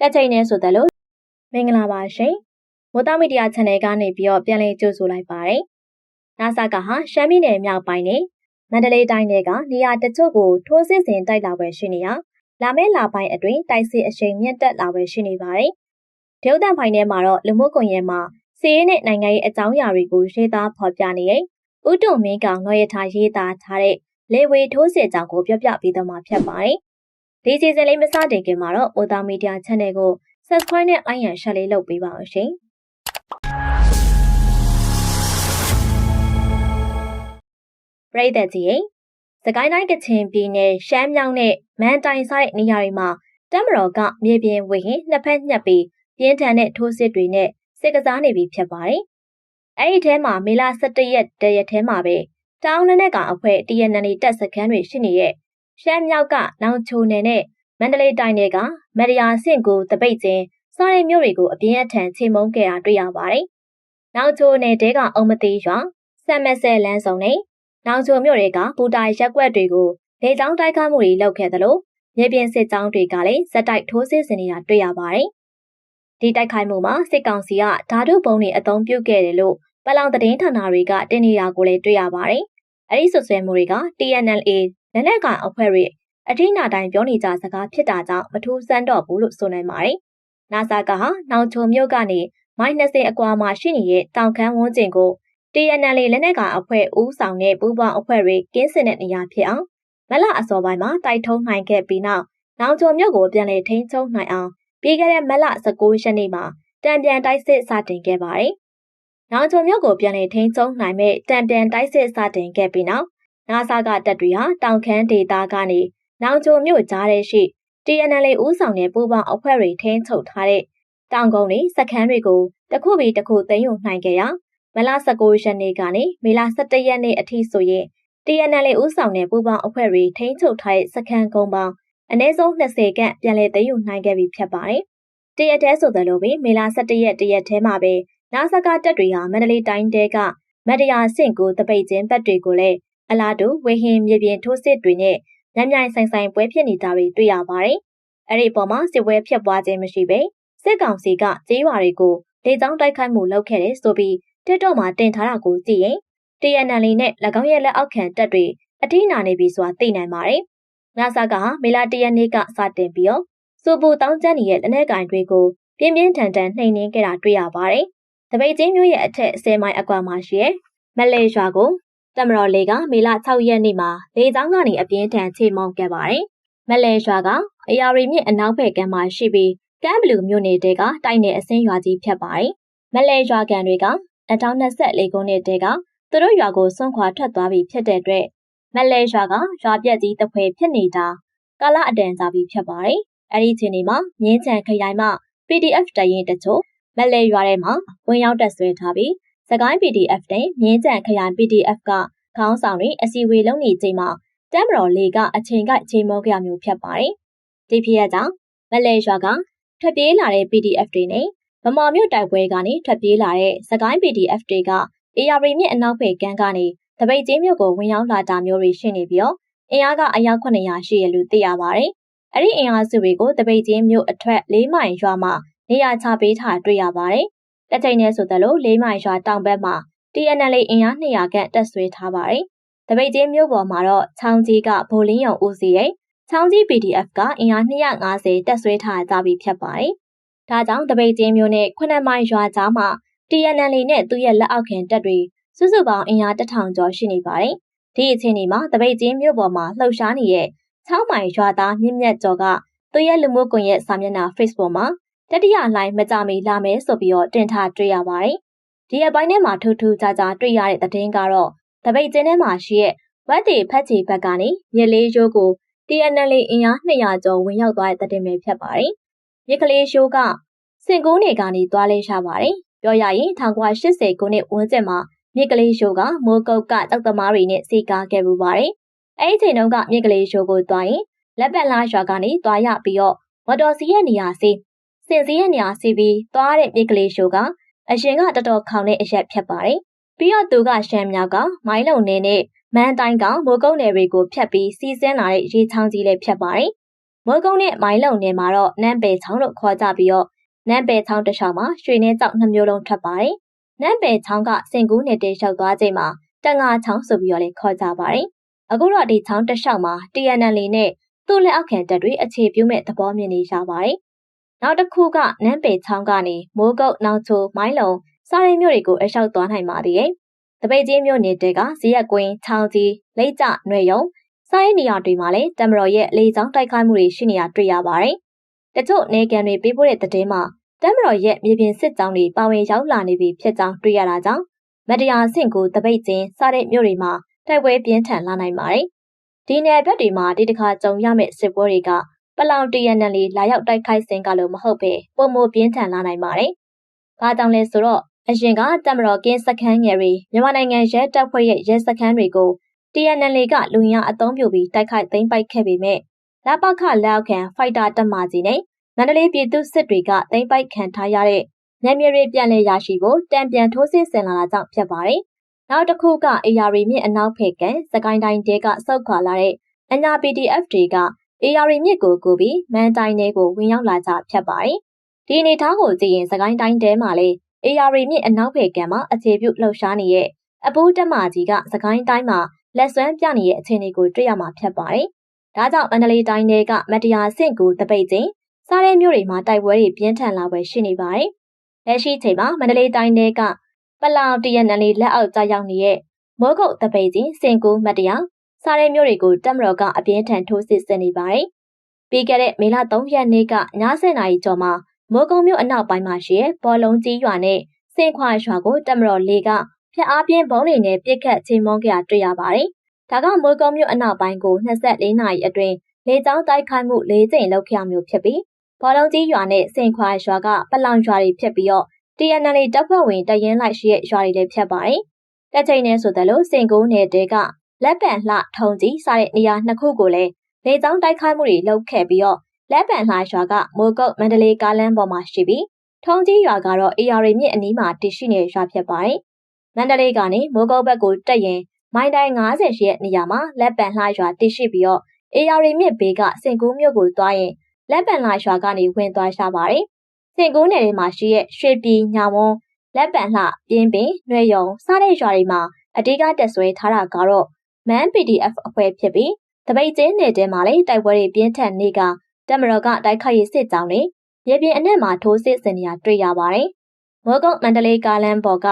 တက်ချိန်နဲ့ဆိုသလိုမင်္ဂလာပါရှင်မိုးသားမီဒီယာ channel ကနေပြီးတော့ပြန်လည်ကြိုဆိုလိုက်ပါတယ်နာဆာကဟာရှမ်းပြည်နယ်မြောက်ပိုင်းနဲ့မန္တလေးတိုင်းတွေကနေရာတချို့ကိုထိုးစစ်ဆင်တိုက်လာပွဲရှိနေရလာမယ့်လပိုင်းအတွင်းတိုက်စစ်အရှိန်မြင့်တက်လာပွဲရှိနေပါတယ်ဒေုတ်တန်ဖိုင်ထဲမှာတော့လူမှုကွန်ရက်မှာစီးရဲနဲ့နိုင်ငံရေးအကြောင်းအရာတွေကိုရေးသားဖော်ပြနေရဲ့ဥတုမင်းကောင်နော်ရထားရေးသားထားတဲ့လေဝေထိုးစစ်ကြောင့်ကိုပြောပြပေးတော့မှာဖြစ်ပါတယ် ဒီစီဇန်လေးမစတင်ခင်မှာတော့ Oda Media Channel ကို Subscribe နဲ့ Like ရန် Share လေးလုပ်ပေးပါအောင်ရှင်ပရိသတ်ကြီးရေစကိုင်းတိုင်းကချင်ပြည်နယ်ရှမ်းမြောက်နဲ့မန်တိုင်ဆိုင်နေရာတွေမှာတမတော်ကမြေပြင်ဝေဟင်နှစ်ဖက်ညှက်ပြီးပြင်းထန်တဲ့ထိုးစစ်တွေနဲ့စစ်ကစားနေပြီဖြစ်ပါတယ်။အဲ့ဒီထဲမှာမေလ17ရက်တရက်ထဲမှာပဲတောင်းလက်နက်ကအဖွဲ့ TNN တပ်စခန်းတွေရှိနေတဲ့ ရှမ်းမြောက်ကနောင်ချိုနယ်နဲ့မန္တလေးတိုင်းတွေကမရယာဆင့်ကိုတပိတ်ချင်းစားရဲမျိုးတွေကိုအပြင်းအထန်ချိန်မုံခဲ့တာတွေ့ရပါတယ်။နောင်ချိုနယ်တဲကအုံမသေးရွာစက်မက်ဆဲလန်းဆောင်နဲ့နောင်ချိုမြို့တွေကပူတိုင်ရက်ကွက်တွေကိုလေကြောင်းတိုက်ခတ်မှုတွေလုပ်ခဲ့သလိုမြေပြင်စစ်ကြောင်းတွေကလည်းဇက်တိုက်ထိုးစစ်ဆင်နေတာတွေ့ရပါတယ်။ဒီတိုက်ခိုက်မှုမှာစစ်ကောင်စီကဓာတုပုံတွေအသုံးပြုခဲ့တယ်လို့ပလောင်သတင်းဌာနတွေကတင်နေတာကိုလည်းတွေ့ရပါတယ်။အဲဒီဆွဆွဲမှုတွေက TNLA လက်နက်ကိုင်အဖွဲ့တွေအထင်နာတိုင်းပြောနေကြစကားဖြစ်တာကြောင့်မထူးဆန်းတော့ဘူးလို့ဆိုနိုင်ပါတယ်။နာဆာကဟာနောင်ချုံမြို့ကနေမိုင်20အကွာမှာရှိနေတဲ့တောင်ခမ်းဝန်းကျင်ကို TNL လက်နက်ကောင်အဖွဲ့ဦးဆောင်တဲ့ပူးပေါင်းအဖွဲ့တွေကင်းစင်တဲ့နေရာဖြစ်အောင်မလအစောပိုင်းမှာတိုက်ထုံးနိုင်ခဲ့ပြီးနောက်နောင်ချုံမြို့ကိုပြန်လည်ထိန်းချုပ်နိုင်အောင်ပြီးခဲ့တဲ့မလ19ရက်နေ့မှာတံပြန်တိုက်စစ်စတင်ခဲ့ပါတယ်။နောင်ချုံမြို့ကိုပြန်လည်ထိန်းချုပ်နိုင်မဲ့တံပြန်တိုက်စစ်စတင်ခဲ့ပြီးနောက် နာဆာကတပ်တွေဟာတောင်ခမ်းဒေသကနေနောင်ချိုမြို့ကြားထဲရှိ TNL ဦးဆောင်တဲ့ပူးပေါင်းအဖွဲ့တွေထိန်းချုပ်ထားတဲ့တောင်ကုန်းတွေစခန်းတွေကိုတစ်ခုပြီးတစ်ခုသိမ်းယူနိုင်ခဲ့ရမလ19ရက်နေ့ကနေမေလ17ရက်နေ့အထိဆိုရင် TNL ဦးဆောင်တဲ့ပူးပေါင်းအဖွဲ့တွေထိန်းချုပ်ထားတဲ့စခန်းကုန်းပေါင်းအနည်းဆုံး20ခန့်ပြန်လည်သိမ်းယူနိုင်ခဲ့ပြီဖြစ်ပါတယ်။တရက်တည်းဆိုသလိုပဲမေလ17ရက်တရက်တည်းမှာပဲနာဆကာတက်တွေဟာမန္တလေးတိုင်းတဲကမတရာဆင့်ကိုတပိတ်ချင်းဘက်တွေကိုလည်း အလားတူဝေဟင်မြေပြင်ထိုးစစ်တွေနဲ့ညံ့ညိုင်ဆိုင်ဆိုင်ပွဲဖြစ်နေတာတွေတွေ့ရပါတယ်။အဲ့ဒီပေါ်မှာစစ်ပွဲဖြစ်ပွားခြင်းမရှိဘဲစစ်ကောင်စီကကြေးရွာတွေကိုဒေသတိုက်ခိုက်မှုလုပ်ခဲ့တယ်ဆိုပြီးတစ်တော့မှာတင်ထားတာကိုကြည့်ရင် TNL နဲ့၎င်းရဲ့လက်အောက်ခံတပ်တွေအထိနာနေပြီဆိုတာသိနိုင်ပါတယ်။နာဆာကမေလာတရနေ့ကစတင်ပြီးတော့စူပူတောင်းကျမ်းနေတဲ့လက်နက်ကင်တွေကိုပြင်းပြင်းထန်ထန်နှိမ်နင်းခဲ့တာတွေ့ရပါတယ်။တပိတ်ချင်းမျိုးရဲ့အထက်10မိုင်အကွာမှာရှိရဲ့မလဲရွာကို တမတော်လေးကမေလ6ရက်နေ့မှာလေကြောင်းကနေအပြင်းထန်ချိန်မောင်းခဲ့ပါတယ်။မလဲရွာကအရာရီမြင့်အနောက်ဘက်ကမ်းမှာရှိပြီးကမ်းဘလူမြို့နယ်တဲကတိုက်နယ်အစင်းရွာကြီးဖြစ်ပါတယ်။မလဲရွာကန်တွေက2024ခုနှစ်တဲကသူတို့ရွာကိုဆွန့်ခွာထွက်သွားပြီးဖြစ်တဲ့အတွက်မလဲရွာကရွာပြက်ကြီးတစ်ဖွဲဖြစ်နေတာကာလအတန်ကြာပြီးဖြစ်ပါတယ်။အဲဒီချိန်ဒီမှာမြင်းချံခရိုင်မှ PDF တရင်တချို့မလဲရွာထဲမှာဝင်ရောက်တက်ဆွဲထားပြီး စကိုင်း PDF နဲ့မြင်းကြံခရိုင် PDF ကခေါင်းဆောင်တွေအစည်းအဝေးလုပ်နေချိန်မှာတမ်မတော်လေကအချိန်ကိုက်ချိန်မောကြမျိုးဖြစ်ပါတယ်။ဒီဖြစ်ရကြောင့်မလဲရွာကထွက်ပြေးလာတဲ့ PDF တွေနဲ့ဗမာမြို့တိုက်ပွဲကနေထွက်ပြေးလာတဲ့စကိုင်း PDF တွေက AR မြင့်အနောက်ဘက်ကမ်းကနေတပိတ်ကျင်းမြို့ကိုဝင်ရောက်လာတာမျိုးတွေရှိနေပြီးတော့အင်အားကအယောက်900ရှိရလို့သိရပါတယ်။အဲ့ဒီအင်အားစုတွေကိုတပိတ်ကျင်းမြို့အထက်၄မိုင်ရွာမှာနေရာချပေးထားတွေ့ရပါတယ်။ တစ်ချိန်နဲ့ဆိုသလို၄မိုင်ရွာတောင်ဘက်မှာ TNL အင်အား200ခန့်တက်ဆွဲထားပါတယ်။တပိတ်ကျင်းမြို့ပေါ်မှာတော့ချောင်းကြီးကဗိုလ်လင်းရုံဦးစီးရဲ့ချောင်းကြီး PDF ကအင်အား250တက်ဆွဲထားကြပြီးဖြစ်ပါတယ်။ဒါကြောင့်တပိတ်ကျင်းမြို့နဲ့ခုနှစ်မိုင်ရွာကြားမှာ TNL နဲ့သူ့ရဲ့လက်အောက်ခံတပ်တွေစုစုပေါင်းအင်အား1000ကျော်ရှိနေပါတယ်။ဒီအချိန်ဒီမှာတပိတ်ကျင်းမြို့ပေါ်မှာလှုပ်ရှားနေတဲ့6မိုင်ရွာသားမြင့်မြတ်ကျော်ကသူ့ရဲ့လူမှုကွန်ရက်စာမျက်နှာ Facebook မှာ တတိယလိုင်းမကြမီလာမယ်ဆိုပြီးတော့တင်ထားတွေ့ရပါတယ်။ဒီအပိုင်းထဲမှာထူးထူးခြားခြားတွေ့ရတဲ့သတင်းကတော့တပိတ်ကျင်းထဲမှာရှိတဲ့ဝက်တီဖက်ချီဘက်ကနေမြစ်လေးရိုးကို TNL အင်အား200ကျော်ဝင်ရောက်သွားတဲ့တဲ့တင်ပဲဖြစ်ပါတယ်။မြစ်ကလေးရှိုးကစင်ကူးနေကနေသွားလဲရှာပါတယ်။ပြောရရင်1980ခုနှစ်ဝန်းကျင်မှာမြစ်ကလေးရှိုးကမိုးကုတ်ကတောက်သမားတွေနဲ့စီကားခဲ့ပူပါတယ်။အဲဒီချိန်တုန်းကမြစ်ကလေးရှိုးကိုသွားရင်လက်ပံလားရွာကနေသွားရပြီးတော့မော်တော်စီးရဲ့နေရာစီ စင်စည်းရဲ့နေရာစီပြီးသွားတဲ့မြစ်ကလေးရှိုးကအရင်ကတော်တော်ခေါင်တဲ့အရက်ဖြစ်ပါတယ်။ပြီးတော့သူကရှမ်းမြောက်ကမိုင်းလုံနေနဲ့မန်းတိုင်းကမိုးကုတ်နယ်တွေကိုဖြတ်ပြီးစီးဆင်းလာတဲ့ရေချောင်းကြီးလေးဖြစ်ပါတယ်။မိုးကုန်းနဲ့မိုင်းလုံနယ်မှာတော့နန်းပယ်ချောင်းလို့ခေါ်ကြပြီးတော့နန်းပယ်ချောင်းတစ်လျှောက်မှာရွှေနှင်းကြောက်နှမျိုးလုံးထွက်ပါတယ်။နန်းပယ်ချောင်းကစင်ကူးနယ်တေလျှောက်သွားချိန်မှာတန်ငါချောင်းဆိုပြီးတော့လည်းခေါ်ကြပါတယ်။အခုတော့ဒီချောင်းတစ်လျှောက်မှာ TNL နဲ့သူ့လက်အောက်ခံတပ်တွေအခြေပြုမဲ့သဘောမြင်နေရပါတယ်။ နောက်တစ်ခုကနန်းပယ်ချောင်းကနေမိုးကုတ်နောက်ချိုမိုင်းလုံစားရင်းမြို့တွေကိုအလျှောက်သွားနိုင်ပါသေးတယ်။တပိတ်ချင်းမြို့နယ်တဲကဇီရက်ကွင်းချောင်းကြီးလိတ်ကျຫນွေယုံစားရင်းနေရာတွေမှာလည်းတမတော်ရဲ့လေကြောင်းတိုက်ခိုက်မှုတွေရှိနေတာတွေ့ရပါတယ်။တချို့နေကန်တွေပေးပို့တဲ့သတင်းမှာတမတော်ရဲ့မြေပြင်စစ်ကြောင်းတွေပါဝင်ရောက်လာနေပြီဖြစ်ကြောင်းတွေ့ရတာကြောင့်မတရားဆင့်ကိုတပိတ်ချင်းစားတဲ့မြို့တွေမှာတိုက်ပွဲပြင်းထန်လာနိုင်ပါတယ်။ဒီနယ်ဘက်တွေမှာဒီတစ်ခါကြုံရမယ့်စစ်ပွဲတွေက ပလောင်တရနန်လီလာရောက်တိုက်ခိုက်စင်ကလို့မဟုတ်ပဲပုံမပြင်းထန်လာနိုင်ပါတယ်။ဘာကြောင့်လဲဆိုတော့အရင်ကတမတော်ကင်းစခန်းငယ်တွေမြန်မာနိုင်ငံရဲတပ်ဖွဲ့ရဲ့ရဲစခန်းတွေကို TNL ကလူရအုံပြုပြီးတိုက်ခိုက်သိမ်းပိုက်ခဲ့ပေမဲ့လပခလက်အောက်ခံဖိုက်တာတပ်မကြီးနဲ့မန္တလေးပြည်သူစစ်တွေကသိမ်းပိုက်ခံထားရတဲ့နယ်မြေတွေပြန်လည်ရရှိဖို့တံပြန်ထိုးစစ်ဆင်လာတာကြောင့်ဖြစ်ပါတယ်။နောက်တစ်ခုက AR မြင့်အနောက်ဖက်ကစကိုင်းတိုင်းတဲကစောက်ခွာလာတဲ့အညာ PDF တွေက AR မြင့်ကိုကူပြီးမန်တိုင်းတွေကိုဝင်ရောက်လာကြဖြစ်ပါတယ်။ဒီအနေထားကိုကြည့်ရင်စကိုင်းတိုင်းတဲမှာလေ AR မြင့်အနောက်ဖက်ကမှာအခြေပြုလှုပ်ရှားနေရဲ့အပူးတက်မကြီးကစကိုင်းတိုင်းမှာလက်စွမ်းပြနေတဲ့အခြေအနေကိုတွေ့ရမှာဖြစ်ပါတယ်။ဒါကြောင့်မန္တလေးတိုင်းတွေကမတရားဆင့်ကူတပိတ်ချင်းစားတဲ့မြို့တွေမှာတိုက်ပွဲတွေပြင်းထန်လာပွဲရှိနေပါတယ်။လက်ရှိချိန်မှာမန္တလေးတိုင်းတွေကပလောင်တရနလီလက်အောက်ကျရောက်နေတဲ့မိုးကုတ်တပိတ်ချင်းစင်ကူမတရား စားတဲ့မြို့တွေကိုတက်မတော်ကအပြင်းထန်ထိုးစစ်ဆင်နေပါတယ်။ပြီးခဲ့တဲ့မေလ3ရက်နေ့ကည7:00နာရီကျော်မှာမိုးကုံမြို့အနောက်ပိုင်းမှာရှိတဲ့ဘောလုံးကြီးရွာနဲ့စင်ခွာရွာကိုတက်မတော်လေးကဖျက်အားပြင်းဘုံတွေနဲ့ပြစ်ခတ်ချိန်မုန်းကြတွေ့ရပါတယ်။ဒါကမိုးကုံမြို့အနောက်ပိုင်းကို24နာရီအတွင်းလေကြောင်းတိုက်ခိုက်မှု၄ကြိမ်လုပ်ခဲ့မျိုးဖြစ်ပြီးဘောလုံးကြီးရွာနဲ့စင်ခွာရွာကပလောင်ရွာတွေဖြစ်ပြီးတော့ TNL တပ်ဖွဲ့ဝင်တရင်လိုက်ရှိတဲ့ရွာတွေလည်းဖြစ်ပါတယ်။တက်ချိန်နဲ့ဆိုတယ်လို့စင်ကုန်းနယ်တဲက လက်ပံလှထုံကြီးစတဲ့နေရာနှစ်ခုကိုလည်းလေကြောင်းတိုက်ခိုက်မှုတွေလုပ်ခဲ့ပြီးတော့လက်ပံလှရွာကမိုးကုတ်မန္တလေးကားလမ်းပေါ်မှာရှိပြီးထုံကြီးရွာကတော့ AR မြစ်အနီးမှာတည်ရှိနေတဲ့ရွာဖြစ်ပါတယ်။မန္တလေးကနေမိုးကုတ်ဘက်ကိုတက်ရင်မိုင်းတိုင်း90ရှိတဲ့နေရာမှာလက်ပံလှရွာတည်ရှိပြီးတော့ AR မြစ်ဘေးကစင်ကူးမြို့ကိုသွားရင်လက်ပံလှရွာကနေဝင်သွားရှာပါတယ်။စင်ကူးနယ်ထဲမှာရှိတဲ့ရွှေပြည်ညောင်ဝန်းလက်ပံလှပြင်းပင်နှွေရုံစားတဲ့ရွာတွေမှာအဓိကတက်ဆွဲထားတာကတော့ မန် PDF အဖွဲ့ဖြစ်ပြီးတပိတ်ကျင်းနယ်ထဲမှာလည်းတိုက်ပွဲတွေပြင်းထန်နေကတက်မတော်ကတိုက်ခိုက်ရေးစစ်ကြောင်းတွေရေပြင်အနက်မှာထိုးစစ်ဆင်နေရတွေ့ရပါတယ်။မိုးကုတ်မန္တလေးကားလမ်းပေါ်က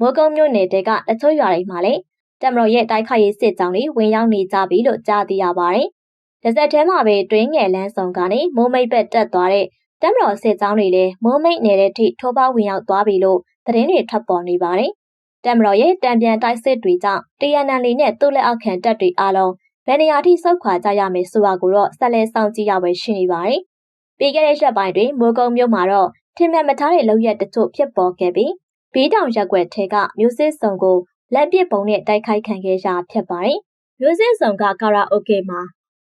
မိုးကုတ်မြို့နယ်တဲကတချို့ရွာတွေမှာလည်းတက်မတော်ရဲ့တိုက်ခိုက်ရေးစစ်ကြောင်းတွေဝင်ရောက်နေကြပြီလို့ကြားသိရပါတယ်။တစ်ဆက်တည်းမှာပဲတွင်းငယ်လန်းဆောင်ကနေမိုးမိတ်ဘက်တက်သွားတဲ့တက်မတော်စစ်ကြောင်းတွေလည်းမိုးမိတ်နယ်ထိထိုးပေါဝင်ရောက်သွားပြီလို့သတင်းတွေထွက်ပေါ်နေပါတယ်။ တက်မတော်ရဲ့တံပြန်တိုက်စစ်တွေကြောင့် TNL နဲ့သူ့လက်အောက်ခံတပ်တွေအားလုံးဘယ်နေရာထိဆုတ်ခွာကြရမယ်ဆိုတာကိုတော့ဆက်လက်စောင့်ကြည့်ရပွဲရှိနေပါတယ်။ပြီးခဲ့တဲ့ရက်ပိုင်းတွင်မိုးကုံမြို့မှာတော့ထင်မြတ်မထားတဲ့လောက်ရက်တချို့ဖြစ်ပေါ်ခဲ့ပြီးဘီးတောင်ရက်ွက်ထဲကမျိုးစစ်စုံကိုလက်ပစ်ပုံနဲ့တိုက်ခိုက်ခံခဲ့ရဖြစ်ပါတယ်။မျိုးစစ်စုံကကာရာအိုကေမှာ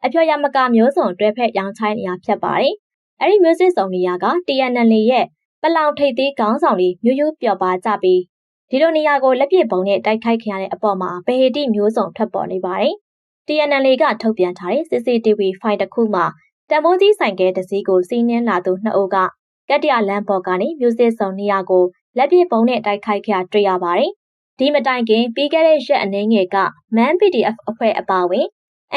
အပြော်ရမကမျိုးစုံတွဲဖက်ရောင်းချိုင်းနေရဖြစ်ပါတယ်။အဲဒီမျိုးစစ်စုံနေရာက TNL ရဲ့ပလောင်ထိပ်သီးခေါင်းဆောင်တွေမျိုးရိုးပျော်ပါကြပြီး ဒီလိုနေရာကိုလက်ပစ်ပုံနဲ့တိုက်ခိုက်ခံရတဲ့အပေါ်မှာဗဟေတိမျိုးစုံထွက်ပေါ်နေပါတယ်။ TNL ကထုတ်ပြန်ထားတဲ့ CCTV ဖိုင်တစ်ခုမှာတံမိုးကြီးဆိုင်ကဲတစည်းကိုစီးနင်းလာသူနှစ်ဦးကကတ္တရလမ်းပေါ်ကနေမျိုးစစ်စုံနေရာကိုလက်ပစ်ပုံနဲ့တိုက်ခိုက်ခဲ့တွေ့ရပါတယ်။ဒီမတိုင်ခင်ပြီးခဲ့တဲ့ရက်အနည်းငယ်က MAN PDF အဖွဲ့အပါအဝင်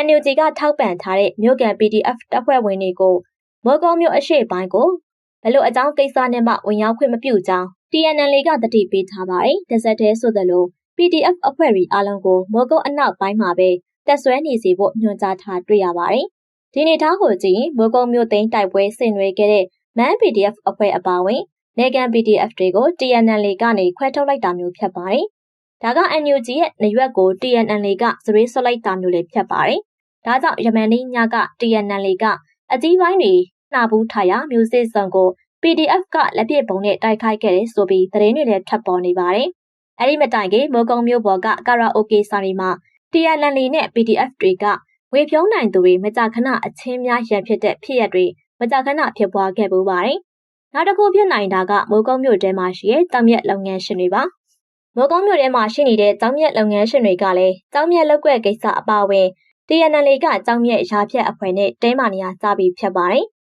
NUG ကထောက်ပံ့ထားတဲ့မြို့ကန် PDF တပ်ဖွဲ့ဝင်တွေကိုမော်ကောမြို့အရှိပိုင်းကိုဘလို့အကြောင်းကိစ္စနဲ့မှဝင်ရောက်ခွင့်မပြုကြောင်း TNL ကတတိပေးထားပါတယ်။တစ်ဆက်တည်းဆိုသလို PDF အဖွဲ့တွေအားလုံးကိုမော်ကောအနောက်ပိုင်းမှာပဲတက်ဆွဲနေစီဖို့ညွှန်ကြားထားတွေ့ရပါတယ်။ဒီနေသားကိုကြည့်ရင်မိုးကုံမြို့သိမ်းတိုက်ပွဲဆင်နွှဲခဲ့တဲ့ MAN PDF အဖွဲ့အပါအဝင်နေကန် PDF တွေကို TNL ကနေခွဲထုတ်လိုက်တာမျိုးဖြစ်ပါတယ်။ဒါက NUG ရဲ့နေရွက်ကို TNL ကစရေးဆွလိုက်တာမျိုးလည်းဖြစ်ပါတယ်။ဒါကြောင့်ယမန်နေ့ညက TNL ကအကြီးပိုင်းတွေနှာဘူးထားရမျိုးစစ်စုံကို PDF ကလက်ပစ်ပုံနဲ့တိုက်ခိုက်ခဲ့တယ်ဆိုပြီးသတင်းတွေလည်းထပ်ပေါ်နေပါတယ်။အဲဒီမတိုင်ခင်မိုးကုံမြို့ပေါ်ကကာရာအိုကေဆိုင်တွေမှာ TNL နဲ့ PDF တွေကဝေဖြုံးနိုင်သူတွေမကြာခဏအချင်းများရန်ဖြစ်တဲ့ဖြစ်ရပ်တွေမကြာခဏဖြစ်ပွားခဲ့ပူပါတယ်။နောက်တစ်ခုဖြစ်နိုင်တာကမိုးကုံမြို့ထဲမှာရှိတဲ့တောင်မြက်လုပ်ငန်းရှင်တွေပါ။မိုးကုံမြို့ထဲမှာရှိနေတဲ့တောင်မြက်လုပ်ငန်းရှင်တွေကလည်းတောင်မြက်လောက်ွက်ကိစ္စအပါအဝင် TNL ကကြောင်းမြက်ရာဖြတ်အဖွဲ့နဲ့တဲမာနေရစပြီးဖြတ်ပါတယ်။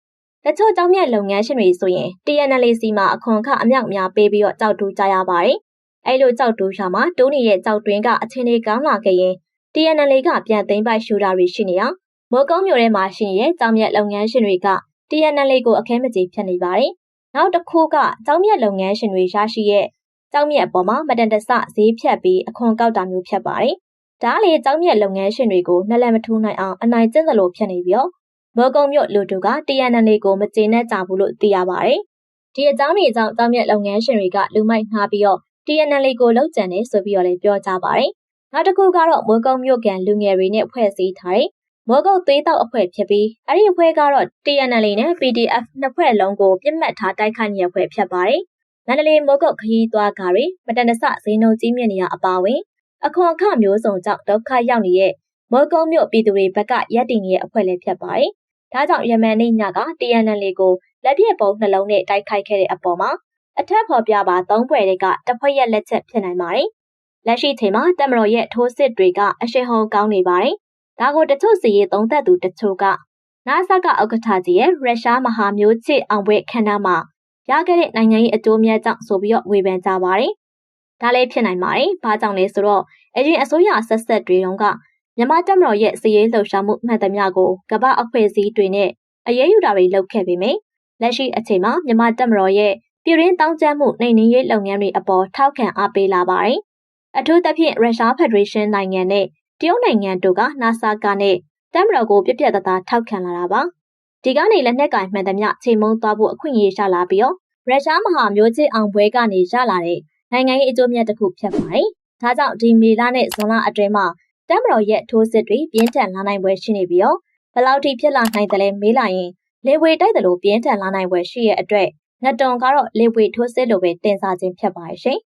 တချို့ကြောင်းမြက်လုပ်ငန်းရှင်တွေဆိုရင် TNL စီမှာအခွန်ခအမြောက်အများပေးပြီးတော့ကြောက်တူးကြရပါတယ်။အဲလိုကြောက်တူးရှာမှာတိုးနေတဲ့ကြောက်တွင်းကအချင်းလေးကောင်းလာခဲ့ရင် TNL ကပြန်သိမ်းပိုက်ရှူတာတွေရှိနေအောင်မိုးကုံးမြို့ထဲမှာရှိနေတဲ့ကြောင်းမြက်လုပ်ငန်းရှင်တွေက TNL ကိုအခဲမကြေဖြတ်နေပါတယ်။နောက်တစ်ခုကကြောင်းမြက်လုပ်ငန်းရှင်တွေရရှိရဲ့ကြောင်းမြက်အပေါ်မှာမတန်တဆဈေးဖြတ်ပြီးအခွန်ကောက်တာမျိုးဖြစ်ပါတယ်။ဒါလေကြောင်းမြက်လုပ်ငန်းရှင်တွေကိုနှလက်မထိုးနိုင်အောင်အနိုင်ကျင့်သလိုဖြစ်နေပြီးတော့ မော်ကုံမြို့လူတူက TNL ကိုမကျေနပ်ကြဘူးလို့သိရပါတယ်။ဒီအကြောင်းတွေကြောင့်ကြောင်းမြက်လုပ်ငန်းရှင်တွေကလူမိုက်ငှားပြီးတော့ TNL ကိုလောက်ကျန်နေဆိုပြီးတော့လည်းပြောကြပါတယ်။နောက်တစ်ခုကတော့မော်ကုံမြို့ကန်လူငယ်တွေနဲ့ဖွဲ့စည်းထားတဲ့မော်ကုတ်သေးတောက်အဖွဲ့ဖြစ်ပြီးအဲ့ဒီအဖွဲ့ကတော့ TNL နဲ့ PDF နှစ်ဖွဲ့လုံးကိုပြစ်မှတ်ထားတိုက်ခိုက်နေတဲ့အဖွဲ့ဖြစ်ပါတယ်။မန္တလေးမော်ကုတ်ခရီးသွားကားတွေမတန်တဆဈေးနှုန်းကြီးမြင့်နေရအပါဝင်အခွန်အခမျိုးစုံကြောင့်ဒုက္ခရောက်နေတဲ့မော်ကုတ်မြို့ပြည်သူတွေဘက်ကရက်တင်နေတဲ့အဖွဲ့လည်းဖြစ်ပါတယ်။ ဒါကြောင့်ယမန်နေ့ညက TNL ကိုလက်ပြပုံနှလုံးနဲ့တိုက်ခိုက်ခဲ့တဲ့အပေါ်မှာအထက်ဖော်ပြပါသုံးဖွဲ့တွေကတစ်ဖွဲ့ရဲ့လက်ချက်ဖြစ်နိုင်ပါတယ်။လက်ရှိချိန်မှာတမတော်ရဲ့ထိုးစစ်တွေကအရှိန်ဟုန်ကောင်းနေပါတယ်။ဒါကိုတချို့စီရေးသုံးသက်သူတချို့ကနာဆာကဥက္ကဋ္ဌကြီးရဲ့ရုရှားမဟာမျိုးချစ်အောင်ပွဲခန္ဓာမှာရခဲ့တဲ့နိုင်ငံရေးအကျိုးမြတ်ကြောင့်ဆိုပြီးတော့ဝေဖန်ကြပါတယ်။ဒါလည်းဖြစ်နိုင်ပါတယ်။ဘာကြောင့်လဲဆိုတော့အရင်အစိုးရဆက်ဆက်တွေတုန်းက မြန်မာတပ်မတော်ရဲ့စည်ရေးလှုပ်ရှားမှုမှန်သမျှကိုကမ္ဘာအဖွဲ့အစည်းတွေနဲ့အရေးယူတာတွေလုပ်ခဲ့ပေမယ့်လက်ရှိအချိန်မှာမြန်မာတပ်မတော်ရဲ့ပြည်ရင်းတောင်းကျမ်းမှုနှိမ်နင်းရေးလုပ်ငန်းတွေအပေါ်ထောက်ခံအားပေးလာပါတယ်။အထူးသဖြင့်ရုရှားဖက်ဒရေးရှင်းနိုင်ငံနဲ့တရုတ်နိုင်ငံတို့ကနာဆာကနဲ့တမ်မတော်ကိုပြပြတသားထောက်ခံလာတာပါဒီကနေလက်နက်ကင်မှန်သမျှချိန်မုံသွားဖို့အခွင့်အရေးရလာပြီးတော့ရုရှားမဟာမျိုးချစ်အောင်ပွဲကနေရလာတဲ့နိုင်ငံရေးအကျိုးမြတ်တစ်ခုဖြစ်ပါတယ်ဒါကြောင့်ဒီမေလနဲ့ဇွန်လအတွင်းမှာ တမ်မတော်ရဲ့ထိုးစစ်တွေပြင်းထန်လာနိုင်ပွဲရှိနေပြီးတော့ဘယ်လောက်ထိဖြစ်လာနိုင်တယ်လဲမေးလာရင်လေဝေတိုက်တယ်လို့ပြင်းထန်လာနိုင်ပွဲရှိရဲ့အတွက်ငတုံကတော့လေဝေထိုးစစ်လိုပဲတင်စားခြင်းဖြစ်ပါရဲ့ရှင်